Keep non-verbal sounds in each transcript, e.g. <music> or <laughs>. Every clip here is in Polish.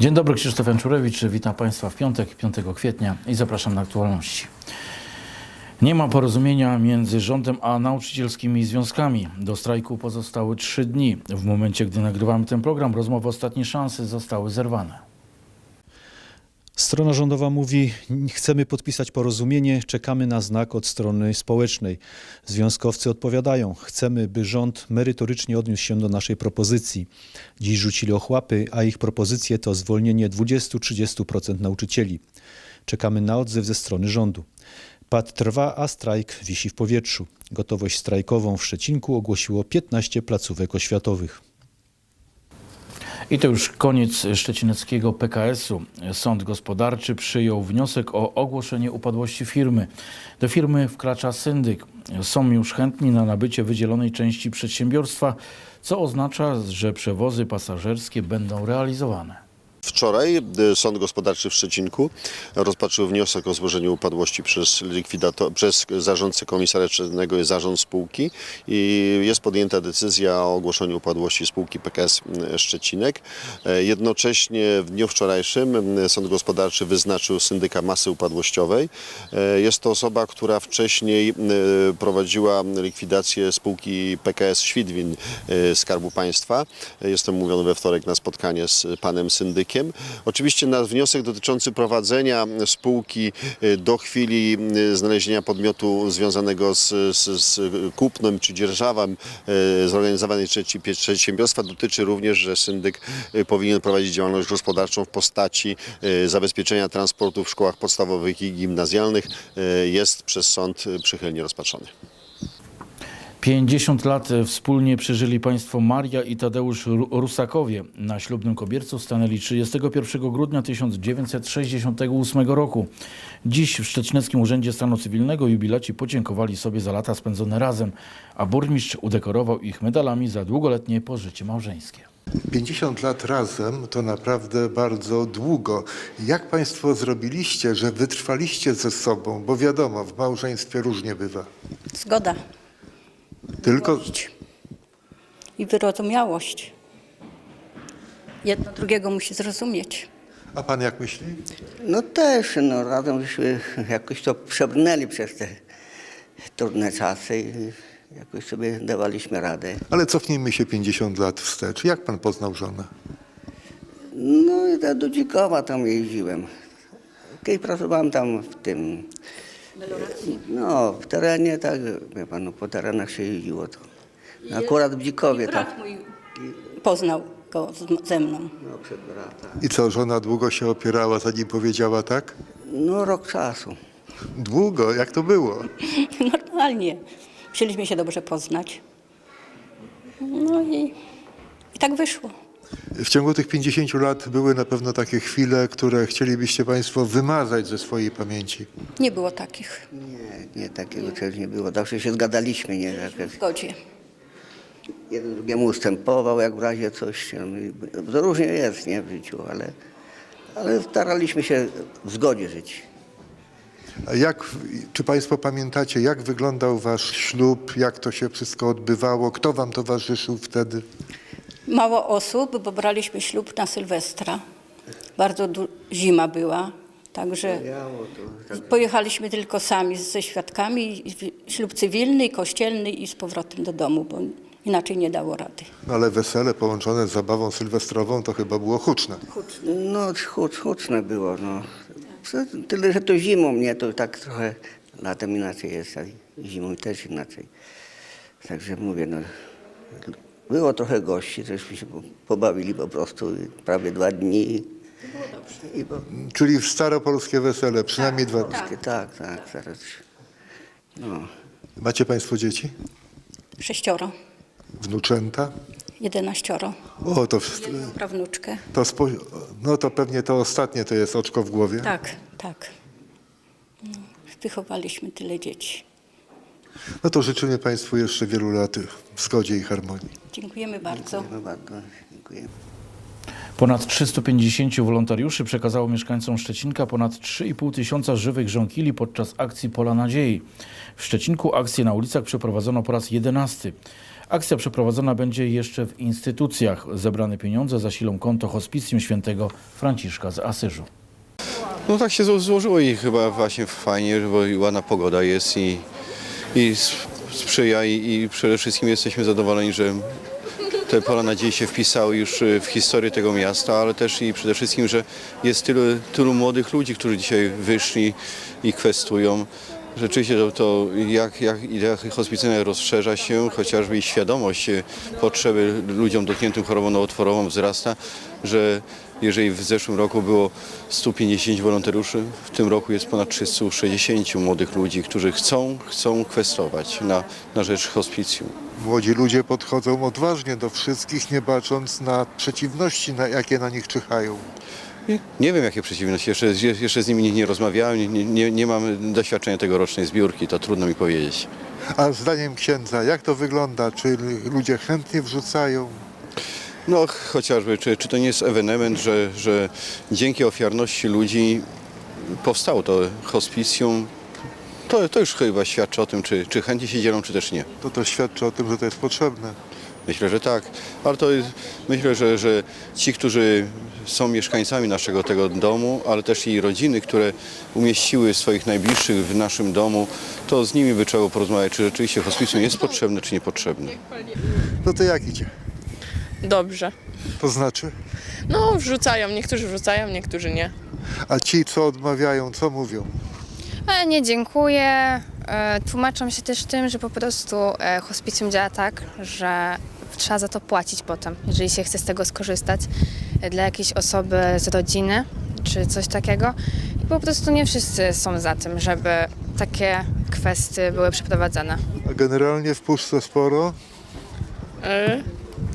Dzień dobry, Krzysztof Janczurewicz. Witam Państwa w piątek, 5 kwietnia i zapraszam na aktualności. Nie ma porozumienia między rządem a nauczycielskimi związkami. Do strajku pozostały trzy dni. W momencie, gdy nagrywamy ten program, rozmowy ostatniej szansy zostały zerwane. Strona rządowa mówi, chcemy podpisać porozumienie, czekamy na znak od strony społecznej. Związkowcy odpowiadają, chcemy, by rząd merytorycznie odniósł się do naszej propozycji. Dziś rzucili ochłapy, a ich propozycje to zwolnienie 20-30% nauczycieli. Czekamy na odzew ze strony rządu. Pad trwa, a strajk wisi w powietrzu. Gotowość strajkową w Szczecinku ogłosiło 15 placówek oświatowych. I to już koniec szczecineckiego PKS-u. Sąd gospodarczy przyjął wniosek o ogłoszenie upadłości firmy. Do firmy wkracza syndyk. Są już chętni na nabycie wydzielonej części przedsiębiorstwa, co oznacza, że przewozy pasażerskie będą realizowane. Wczoraj Sąd Gospodarczy w Szczecinku rozpatrzył wniosek o złożenie upadłości przez, likwidator, przez zarządcę komisarycznego i zarząd spółki i jest podjęta decyzja o ogłoszeniu upadłości spółki PKS Szczecinek. E, Jednocześnie w dniu wczorajszym Sąd Gospodarczy wyznaczył syndyka masy upadłościowej. E, Jest to osoba, która wcześniej y, prowadziła likwidację spółki PKS Świdwin Skarbu Państwa. Jestem mówiony we wtorek na spotkanie z panem syndykiem. Oczywiście na wniosek dotyczący prowadzenia spółki y, do chwili y, znalezienia podmiotu związanego z, z, z kupnem czy dzierżawem y, zorganizowanej przedsiębiorstwa dotyczy również, że syndyk powinien prowadzić działalność gospodarczą w postaci zabezpieczenia transportu w szkołach podstawowych i gimnazjalnych. Jest przez sąd przychylnie rozpatrzony. 50 lat wspólnie przeżyli państwo Maria i Tadeusz Ru- Rusakowie. Na ślubnym kobiercu stanęli 31 grudnia 1968 roku. Dziś w Szczecineckim Urzędzie Stanu Cywilnego jubilaci podziękowali sobie za lata spędzone razem, a burmistrz udekorował ich medalami za długoletnie pożycie małżeńskie. 50 lat razem to naprawdę bardzo długo. Jak Państwo zrobiliście, że wytrwaliście ze sobą? Bo wiadomo, w małżeństwie różnie bywa. Zgoda Tylko i wyrozumiałość. Jedno drugiego musi zrozumieć. A Pan jak myśli? No też, no razem żeśmy jakoś to przebrnęli przez te trudne czasy i jakoś sobie dawaliśmy radę. Ale cofnijmy się 50 lat wstecz. Jak Pan poznał żonę? No i do Dzikowa tam jeździłem. Kiedyś pracowałem tam w tym, no w terenie, tak, wie pan, no, po terenach się jeździło to. No, akurat w Dzikowie, tak. Brat mój poznał go z- ze mną. No, przed brata. I co, żona długo się opierała, zanim powiedziała tak? No rok czasu. Długo, jak to było? <laughs> Normalnie. Chcieliśmy się dobrze poznać. No i, i tak wyszło. W ciągu tych 50 lat były na pewno takie chwile, które chcielibyście Państwo wymazać ze swojej pamięci. Nie było takich Nie, nie, takiego czegoś nie było. Zawsze się zgadaliśmy, nie? Jakoś w zgodzie. jeden drugiemu ustępował, jak w razie coś. no To różnie jest, nie, w życiu, ale, ale staraliśmy się w zgodzie żyć. A jak, czy Państwo pamiętacie, jak wyglądał Wasz ślub, jak to się wszystko odbywało, kto Wam towarzyszył wtedy? Mało osób, bo braliśmy ślub na Sylwestra. Bardzo zima była, także pojechaliśmy tylko sami ze świadkami. Ślub cywilny, i kościelny i z powrotem do domu, bo inaczej nie dało rady. No ale wesele połączone z zabawą sylwestrową to chyba było huczne. No, hucz, huczne było, no. Tyle, że to zimą, nie, to tak trochę latem inaczej jest, a zimą też inaczej. Także mówię, no, było trochę gości, żeśmy się po- pobawili po prostu prawie dwa dni. Po, Czyli w staropolskie wesele, przynajmniej dwa. tak, tak, tak, zaraz. No. Macie Państwo dzieci? Sześcioro, Wnuczęta? jedenaścioro. O, to, Jedną prawnuczkę. to, spo, no to pewnie to ostatnie to jest oczko w głowie. Tak, tak. No, wychowaliśmy tyle dzieci. No to życzymy Państwu jeszcze wielu lat w zgodzie i harmonii. Dziękujemy bardzo. No bardzo, dziękuję. Ponad 350 wolontariuszy przekazało mieszkańcom Szczecinka ponad 3,5 tysiąca żywych żonkili podczas akcji Pola Nadziei. W Szczecinku akcję na ulicach przeprowadzono po raz 11. Akcja przeprowadzona będzie jeszcze w instytucjach. Zebrane pieniądze zasilą konto Hospicjum Świętego Franciszka z Asyżu. No tak się zło- złożyło i chyba właśnie fajnie, bo i ładna pogoda jest i, i sprzyja i, i przede wszystkim jesteśmy zadowoleni, że te pola nadziei się wpisały już y, w historię tego miasta, ale też i przede wszystkim, że jest tylu, tylu młodych ludzi, którzy dzisiaj wyszli i kwestują. Rzeczywiście to, to jak, jak idea hospicyjna rozszerza się, chociażby i świadomość y, potrzeby ludziom dotkniętym chorobą nowotworową wzrasta, że jeżeli w zeszłym roku było 150 wolontariuszy, w tym roku jest ponad 360 młodych ludzi, którzy chcą, chcą kwestować na, na rzecz hospicjum. Młodzi ludzie podchodzą odważnie do wszystkich, nie bacząc na przeciwności, na jakie na nich czyhają. Nie, nie wiem jakie przeciwności, jeszcze, jeszcze z nimi nie, nie rozmawiałem, nie, nie, nie mam doświadczenia tegorocznej zbiórki, to trudno mi powiedzieć. A zdaniem księdza, jak to wygląda? Czy ludzie chętnie wrzucają? No chociażby, czy, czy to nie jest ewenement, że, że dzięki ofiarności ludzi powstało to hospicjum, to, to już chyba świadczy o tym, czy, czy chętnie się dzielą, czy też nie. To to świadczy o tym, że to jest potrzebne. Myślę, że tak, ale to jest, myślę, że, że ci, którzy są mieszkańcami naszego tego domu, ale też i rodziny, które umieściły swoich najbliższych w naszym domu, to z nimi by trzeba było porozmawiać, czy rzeczywiście hospicjum jest potrzebne, czy niepotrzebne. No to jak idzie? Dobrze. To znaczy? No, wrzucają. Niektórzy wrzucają, niektórzy nie. A ci, co odmawiają, co mówią? E, Nie, dziękuję. E, Tłumaczą się też tym, że po prostu e, hospicjum działa tak, że trzeba za to płacić potem, jeżeli się chce z tego skorzystać e, dla jakiejś osoby z rodziny czy coś takiego. I po prostu nie wszyscy są za tym, żeby takie kwestie były przeprowadzane. A generalnie w puszce sporo? E,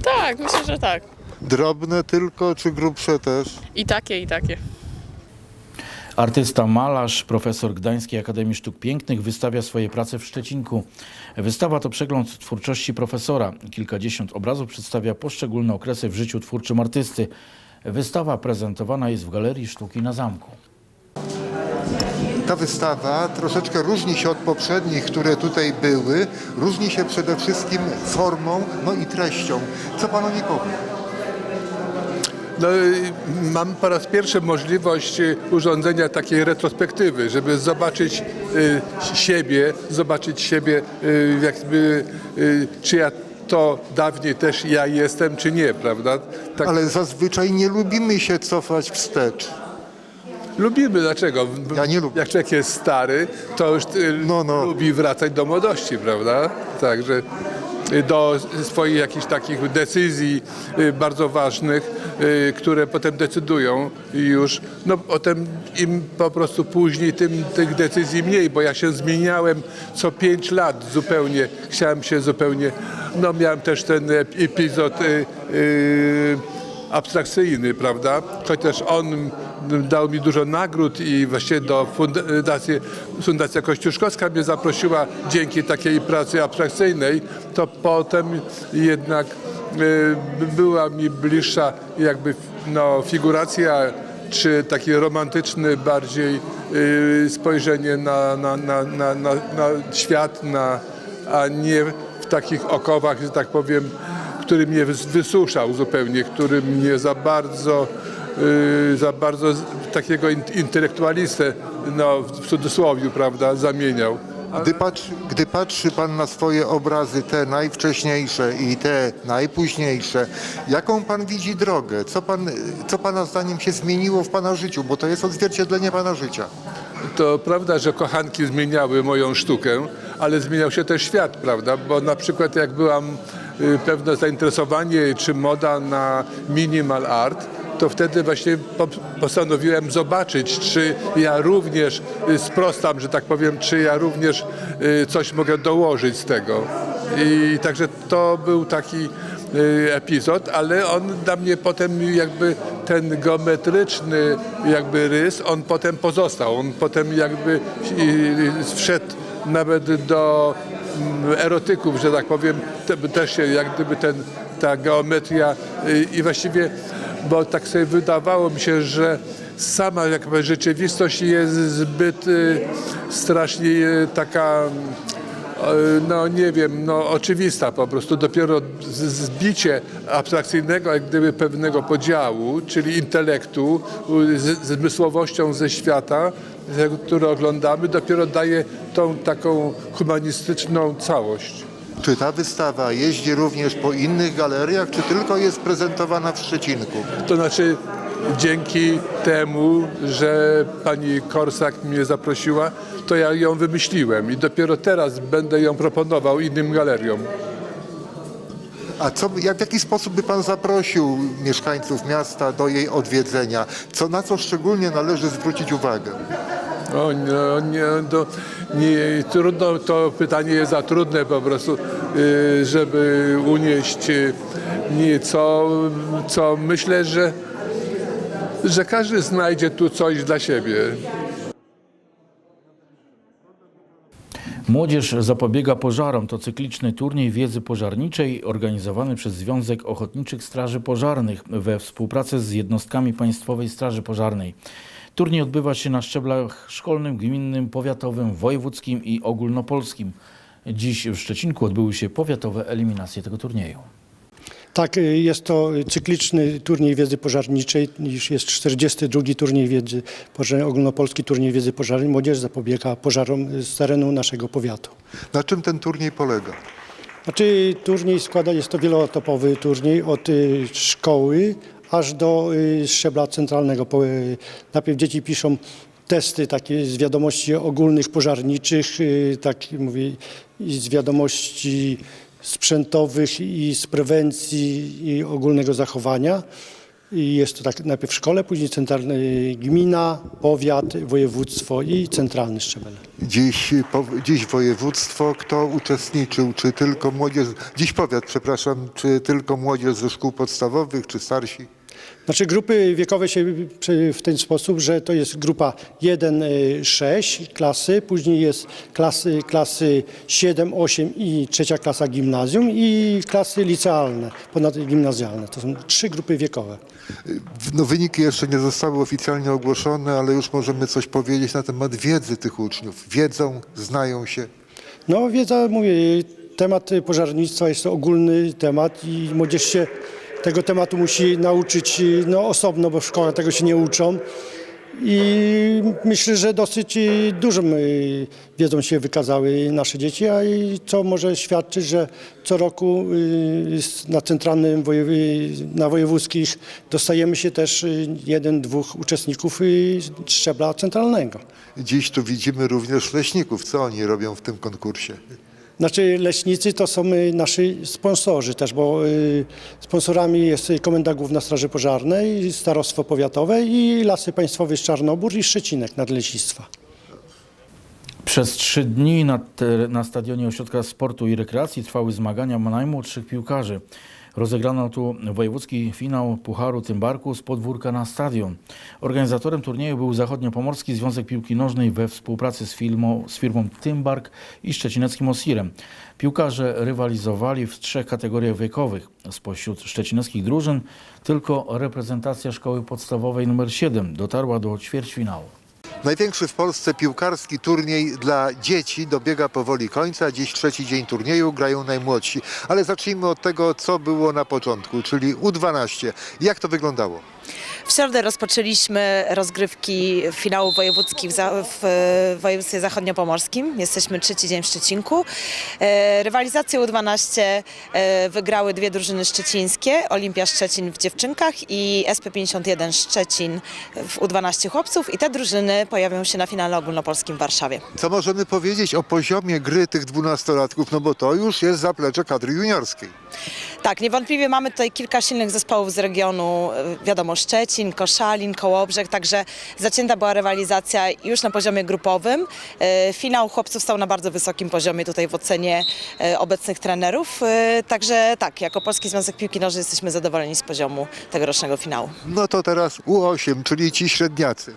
tak, myślę, że tak. Drobne tylko, czy grubsze też? I takie, i takie. Artysta, malarz, profesor Gdańskiej Akademii Sztuk Pięknych wystawia swoje prace w Szczecinku. Wystawa to przegląd twórczości profesora. Kilkadziesiąt obrazów przedstawia poszczególne okresy w życiu twórczym artysty. Wystawa prezentowana jest w Galerii Sztuki na Zamku. Ta wystawa troszeczkę różni się od poprzednich, które tutaj były. Różni się przede wszystkim formą, no i treścią. Co pan o niej powie? No, mam po raz pierwszy możliwość y, urządzenia takiej retrospektywy, żeby zobaczyć y, siebie, zobaczyć siebie, y, jakby, czy ja to dawniej też ja jestem, czy nie, prawda? Tak, Ale zazwyczaj nie lubimy się cofać wstecz. Lubimy, dlaczego? Ja nie lubię. Jak człowiek jest stary, to już No, no. lubi wracać do młodości, prawda? Także do swoich jakichś takich decyzji y, bardzo ważnych, y, które potem decydują już, no potem im po prostu później tym tych decyzji mniej, bo ja się zmieniałem co pięć lat zupełnie, chciałem się zupełnie, no miałem też ten ep- epizod y, y, abstrakcyjny, prawda? Chociaż on dał mi dużo nagród i właściwie do fundacji, Fundacja Kościuszkowska mnie zaprosiła dzięki takiej pracy abstrakcyjnej, to potem jednak y, była mi bliższa jakby no, figuracja czy taki romantyczny bardziej y, spojrzenie na, na, na, na, na, na świat, na, a nie w takich okowach, że tak powiem, który mnie wys- wysuszał zupełnie, który mnie za bardzo, y, za bardzo takiego in- intelektualistę, no w cudzysłowie, prawda, zamieniał. Gdy, patrzy, gdy patrzy pan na swoje obrazy, te najwcześniejsze i te najpóźniejsze, jaką pan widzi drogę? Co, pan, co pana zdaniem się zmieniło w pana życiu? Bo to jest odzwierciedlenie pana życia. To prawda, że kochanki zmieniały moją sztukę, ale zmieniał się też świat, prawda? Bo na przykład jak byłam y, pewne zainteresowanie czy moda na minimal art, to wtedy właśnie po- postanowiłem zobaczyć, czy ja również y, sprostam, że tak powiem, czy ja również y, coś mogę dołożyć z tego. I także to był taki epizod, ale on dla mnie potem jakby ten geometryczny jakby rys, on potem pozostał. On potem jakby wszedł nawet do mm, erotyków, że tak powiem, te, też się jak gdyby ten, ta geometria y, i właściwie bo tak sobie wydawało mi się, że sama jakby rzeczywistość jest zbyt y, strasznie y, taka e, no nie wiem, no oczywista po prostu. Dopiero zbicie abstrakcyjnego jak gdyby pewnego podziału, czyli intelektu z z zmysłowością ze świata, z- który oglądamy, dopiero daje tą taką humanistyczną całość. Czy ta wystawa jeździ również po innych galeriach, czy tylko jest prezentowana w Szczecinku? To znaczy dzięki temu, że pani Korsak mnie zaprosiła, to ja ją wymyśliłem i dopiero teraz będę ją proponował innym galeriom. A co, jak, w jaki sposób by pan zaprosił mieszkańców miasta do jej odwiedzenia? Co, na co szczególnie należy zwrócić uwagę? O, no, nie, to, nie, trudno, to pytanie jest za trudne po prostu, y, żeby unieść y, nie, co, co myślę, że, że każdy znajdzie tu coś dla siebie. Młodzież zapobiega pożarom to cykliczny turniej wiedzy pożarniczej organizowany przez Związek Ochotniczych Straży Pożarnych we współpracy z jednostkami Państwowej Straży Pożarnej. Turniej odbywa się na szczeblach szkolnym, gminnym, powiatowym, wojewódzkim i ogólnopolskim. Dziś w Szczecinku odbyły się powiatowe eliminacje tego turnieju. Tak, y, jest to cykliczny turniej wiedzy pożarniczej, już jest 42 turniej wiedzy pożarnej, ogólnopolski turniej wiedzy pożarnej. Młodzież zapobiega pożarom z terenu naszego powiatu. Na czym ten turniej polega? Znaczy turniej składa, jest to wieloetopowy turniej od y, szkoły aż do y, szczebla centralnego. Y, Najpierw dzieci piszą testy takie z wiadomości ogólnych pożarniczych, y, tak mówię, z wiadomości sprzętowych i z prewencji i ogólnego zachowania. I jest to tak najpierw w szkole, później centralny gmina, powiat, województwo i centralny szczebel. Dziś, po, dziś województwo, kto uczestniczył? Czy tylko młodzież, dziś powiat, przepraszam, czy tylko młodzież ze szkół podstawowych, czy starsi? Znaczy grupy wiekowe się w ten sposób, że to jest grupa 1-6 klasy, później jest klasy, klasy 7, 8 i trzecia klasa gimnazjum i klasy licealne, ponadgimnazjalne. To są trzy grupy wiekowe. No, wyniki jeszcze nie zostały oficjalnie ogłoszone, ale już możemy coś powiedzieć na temat wiedzy tych uczniów. Wiedzą, znają się. No wiedza, mówię, temat pożarnictwa jest to ogólny temat i młodzież się tego tematu musi nauczyć no, osobno, bo w szkołach tego się nie uczą. I myślę, że dosyć y, dużą y, wiedzą się wykazały nasze dzieci, a i co może świadczyć, że co roku y, na centralnym, na wojewódzkich dostajemy się też y, jeden, dwóch uczestników y, szczebla centralnego. Dziś tu widzimy również leśników. Co oni robią w tym konkursie? Znaczy leśnicy to są y, nasi sponsorzy też, bo y, sponsorami jest Komenda Główna Straży Pożarnej, Starostwo Powiatowe i Lasy Państwowe z Czarnobór i Szczecinek Nadleśnictwa. Przez trzy dni na, na stadionie Ośrodka Sportu i Rekreacji trwały zmagania najmłodszych piłkarzy. Rozegrano tu wojewódzki finał Pucharu Tymbarku z podwórka na stadion. Organizatorem turnieju był Zachodniopomorski Związek Piłki Nożnej we współpracy z, firmą, z firmą Tymbark i szczecineckim Osirem. Piłkarze rywalizowali w trzech kategoriach wiekowych. Spośród szczecineckich drużyn tylko reprezentacja szkoły podstawowej nr 7 dotarła do ćwierćfinału. Największy w Polsce piłkarski turniej dla dzieci dobiega powoli końca. Dziś trzeci dzień turnieju, grają najmłodsi. Ale zacznijmy od tego, co było na początku, czyli U12. Jak to wyglądało? W środę rozpoczęliśmy rozgrywki finału wojewódzkich w, za- w e, województwie zachodniopomorskim. Jesteśmy trzeci dzień w Szczecinku. E, Rywalizację U12 e, wygrały dwie drużyny szczecińskie. Olimpia Szczecin w dziewczynkach i SP51 Szczecin w U12 chłopców. I te drużyny pojawią się na finale ogólnopolskim w Warszawie. Co możemy powiedzieć o poziomie gry tych dwunastolatków? No bo to już jest zaplecze kadry juniorskiej. Tak, niewątpliwie mamy tutaj kilka silnych zespołów z regionu, e, wiadomo Szczecin, Koszalin, Kołobrzeg, także zacięta była rywalizacja już na poziomie grupowym. E, Finał chłopców stał na bardzo wysokim poziomie tutaj w ocenie e, obecnych trenerów, E, także tak, jako Polski Związek Piłki Nożnej jesteśmy zadowoleni z poziomu tegorocznego finału. No to teraz U8, czyli ci średniacy.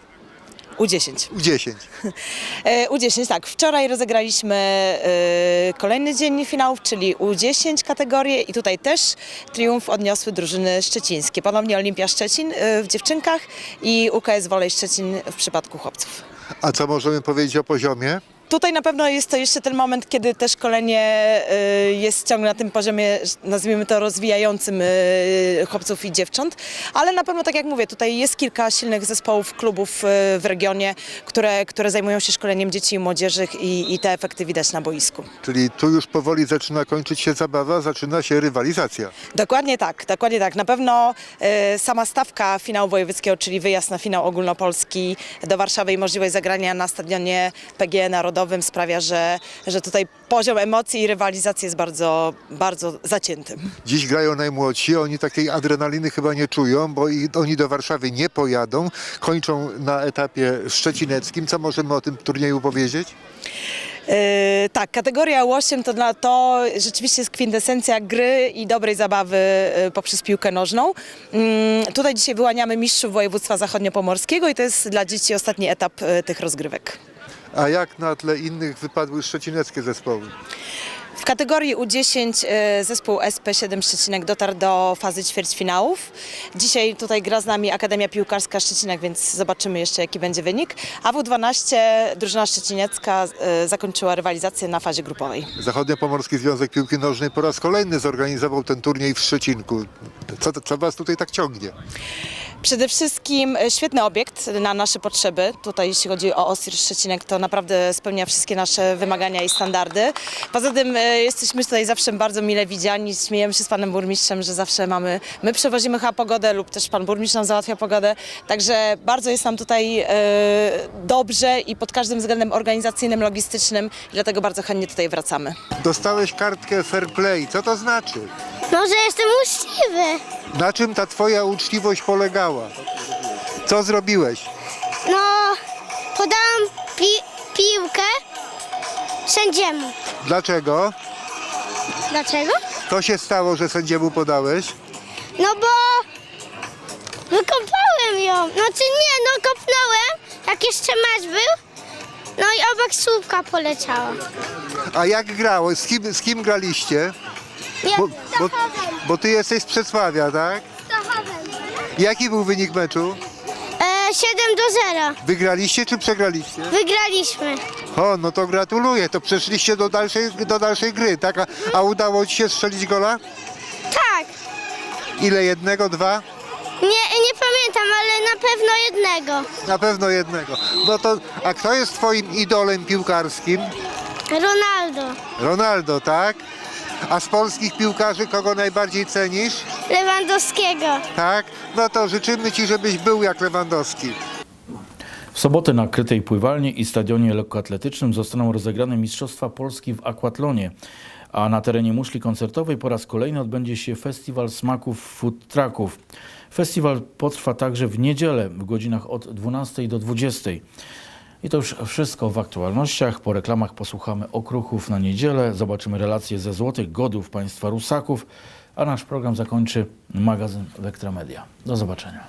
U10. U10. <laughs> E, U10, tak. Wczoraj rozegraliśmy e, kolejny dzień finałów, czyli U10 kategorię i tutaj też triumf odniosły drużyny szczecińskie. Ponownie Olimpia Szczecin e, w dziewczynkach i UKS Wolej Szczecin w przypadku chłopców. A co możemy powiedzieć o poziomie? Tutaj na pewno jest to jeszcze ten moment, kiedy te szkolenie y, jest ciągle na tym poziomie, nazwijmy to rozwijającym y, chłopców i dziewcząt, ale na pewno, tak jak mówię, tutaj jest kilka silnych zespołów, klubów y, w regionie, które, które zajmują się szkoleniem dzieci i młodzieży i, i te efekty widać na boisku. Czyli tu już powoli zaczyna kończyć się zabawa, zaczyna się rywalizacja. Dokładnie tak, dokładnie tak. Na pewno sama stawka finału wojewódzkiego, czyli wyjazd na finał ogólnopolski do Warszawy i możliwość zagrania na stadionie PGE Narodowym sprawia, że, że tutaj poziom emocji i rywalizacji jest bardzo, bardzo zacięty. Dziś grają najmłodsi, oni takiej adrenaliny chyba nie czują, bo oni do Warszawy nie pojadą, kończą na etapie szczecineckim. Co możemy o tym turnieju powiedzieć? E, tak, kategoria U8 to, dla, to rzeczywiście jest kwintesencja gry i dobrej zabawy e, poprzez piłkę nożną. Mm, tutaj dzisiaj wyłaniamy mistrzów województwa zachodniopomorskiego i to jest dla dzieci ostatni etap e, tych rozgrywek. A jak na tle innych wypadły szczecineckie zespoły? W kategorii U10 e, zespół SP7 Szczecinek dotarł do fazy ćwierćfinałów. Dzisiaj tutaj gra z nami Akademia Piłkarska Szczecinek, więc zobaczymy jeszcze jaki będzie wynik. A w U12 drużyna szczecinecka e, zakończyła rywalizację na fazie grupowej. Zachodniopomorski Związek Piłki Nożnej po raz kolejny zorganizował ten turniej w Szczecinku. Co, co was tutaj tak ciągnie? Przede wszystkim e, świetny obiekt na nasze potrzeby. Tutaj jeśli chodzi o OSIR Szczecinek, to naprawdę spełnia wszystkie nasze wymagania i standardy. Poza tym e, jesteśmy tutaj zawsze bardzo mile widziani. Śmiejemy się z panem burmistrzem, że zawsze mamy, my przewozimy chyba pogodę lub też pan burmistrz nam załatwia pogodę. Także bardzo jest nam tutaj e, dobrze i pod każdym względem organizacyjnym, logistycznym i dlatego bardzo chętnie tutaj wracamy. Dostałeś kartkę Fair Play. Co to znaczy? No, że jestem uczciwy. Na czym ta twoja uczciwość polegała? Co zrobiłeś? No, podałam pi- piłkę sędziemu. Dlaczego? Dlaczego? Co się stało, że sędziemu podałeś? No bo wykopałem ją. Znaczy nie, no kopnąłem, jak jeszcze mecz był. No i obok słupka poleciała. A jak grało? Z kim, z kim graliście? Ja Bo, bo, bo ty jesteś z Przedsławia, tak? Jaki był wynik meczu? E, 7 do 0. Wygraliście czy przegraliście? Wygraliśmy. O, no to gratuluję. To przeszliście do dalszej, do dalszej gry, tak? A, a udało ci się strzelić gola? Tak. Ile? Jednego, dwa? Nie, nie pamiętam, ale na pewno jednego. Na pewno jednego. No to, a kto jest twoim idolem piłkarskim? Ronaldo. Ronaldo, tak? A z polskich piłkarzy kogo najbardziej cenisz? Lewandowskiego. Tak? No to życzymy ci, żebyś był jak Lewandowski. W sobotę na krytej pływalni i stadionie lekkoatletycznym zostaną rozegrane Mistrzostwa Polski w akwatlonie, a na terenie muszli koncertowej po raz kolejny odbędzie się Festiwal Smaków Food Trucków. Festiwal potrwa także w niedzielę w godzinach od 12 do 20. I to już wszystko w aktualnościach. Po reklamach posłuchamy okruchów na niedzielę, zobaczymy relacje ze Złotych Godów państwa Rusaków, a nasz program zakończy magazyn Vectra Media. Do zobaczenia.